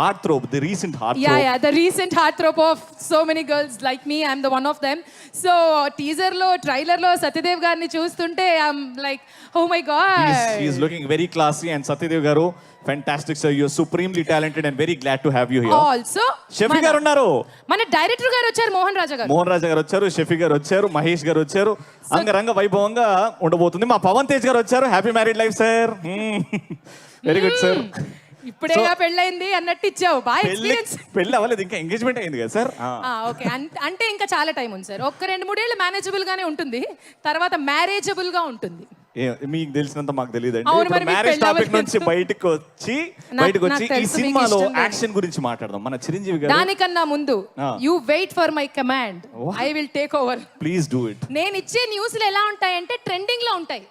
Heartthrob the recent heart Yeah, yeah, the recent heartthrob of so many girls like me. I'm the one of them. So teaser లో ట్రైలర్లో సత్యదేవ్ గారిని చూస్తుంటే I'm like oh my God is looking very classy and Satyadev garu fantastic sir you're supremely talented and very glad to have you here also Shafi garu ఉన్నారు. మన director గారు వచ్చారు మోహన్ రాజా గారు. మోహన్ రాజా గారు వచ్చారు షఫీ గారు వచ్చారు మహేష్ గారు వచ్చారు. అంగరంగ వైభవంగా ఉండబోతుంది మా పవన్ తేజ్ గారు వచ్చారు. Happy married life sir very good sir ఇప్పుడేగా పెళ్ళైంది అన్నట్టు ఇచ్చావు. బాగా పెళ్ళి ఎక్స్పీరియన్స్ పెళ్ళి అవ్వలేదు ఇంకా ఎంగేజ్మెంట్ అయింది కదా సార్? ఓకే. అంటే ఇంకా చాలా టైం ఉంది సార్. ఒక్క రెండు మూడేళ్ళు మేనేజబుల్ గానే ఉంటుంది. తర్వాత మ్యారేజబుల్గా ఉంటుంది. మీకు తెలిసినంత మాకు తెలియదు మ్యారేజ్ టాపిక్. నుంచి బయటకు వచ్చి బయటకు వచ్చి ఈ సినిమాలో. యాక్షన్ గురించి మాట్లాడదాం. మన చిరంజీవి గారు దానికన్నా ముందు. You wait for my command I will take over please do it నేను ఇచ్చే న్యూస్లు ఎలా ఉంటాయంటే ట్రెండింగ్లో ఉంటాయి.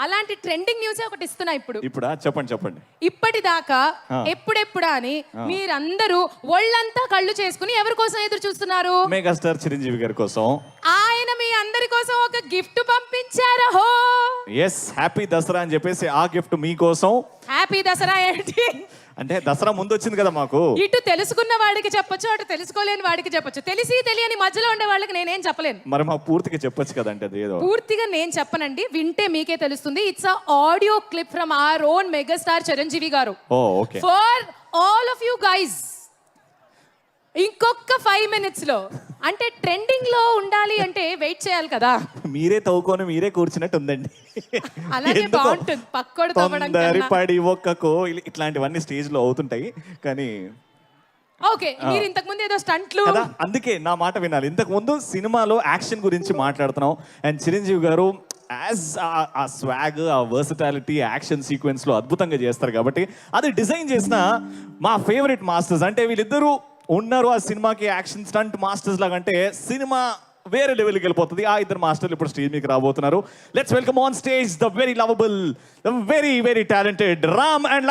అలాంటి ట్రెండింగ్ న్యూస్ ఒకటి ఇస్తున్నా ఇప్పుడు. ఇప్పుడా? చెప్పండి చెప్పండి. ఇప్పటిదాకా. ఎప్పుడెప్పుడా అని మీరందరూ ఒళ్ళంతా కళ్ళు చేసుకుని ఎవరి కోసం ఎదురు చూస్తున్నారు? మెగాస్టార్ చిరంజీవి గారి కోసం. ఆయన మీ అందరి కోసం ఒక గిఫ్ట్ పంపించారు. హో! ఎస్ హ్యాపీ దసరా అని చెప్పేసి ఆ గిఫ్ట్ మీకోసం. హ్యాపీ దసరా ఏంటి? అంటే దసరా ముందు వచ్చింది కదా మాకు. ఇటు తెలుసుకున్న వాడికి చెప్పొచ్చు అటు తెలుసుకోలేని వాడికి చెప్పొచ్చు. తెలిసి తెలియని మధ్యలో ఉండే వాళ్ళకి నేనేం చెప్పలేను. మరి మాకు పూర్తిగా చెప్పొచ్చు కదంటే అది ఏదో. పూర్తిగా నేను చెప్పనండి వింటే మీకే తెలుస్తుంది. It's a audio clip from our own megastar Chiranjeevi garu. Oh okay for all of you guys ఇంకొక ఫైవ్ మినిట్స్లో. అంటే ట్రెండింగ్లో ఉండాలి అంటే వెయిట్ చేయాలి కదా. మీరే తవ్వుకొని మీరే కూర్చున్నట్టు ఉందండి. అలాగే బాగుంటుంది. పక్కోడు తవ్వడం ఒక్కకో ఇట్లాంటివన్నీ స్టేజ్లో అవుతుంటాయి. కానీ ఓకే మీరు ఇంతకు ముందు ఏదో స్టంట్లు కదా అందుకే నా మాట వినాలి. ఇంతకు ముందు సినిమాలో యాక్షన్ గురించి మాట్లాడుతున్నాం. అండ్ చిరంజీవి గారు యాజ్ ఆ స్వాగ్ ఆ వర్సటాలిటీ యాక్షన్ సీక్వెన్స్లో అద్భుతంగా చేస్తారు కాబట్టి అది డిజైన్ చేసిన మా ఫేవరెట్ మాస్టర్స్ అంటే వీళ్ళిద్దరూ ఉన్నారు ఆ సినిమాకి యాక్షన్ స్టంట్ మాస్టర్స్ లాగా అంటే సినిమా వేరే లెవెల్కి వెళ్ళిపోతుంది. ఆ ఇద్దరు మాస్టర్లు ఇప్పుడు స్టేజ్ మీకు రాబోతున్నారు. Let's welcome on stage the very lovable the very very talented Ram and Lakshman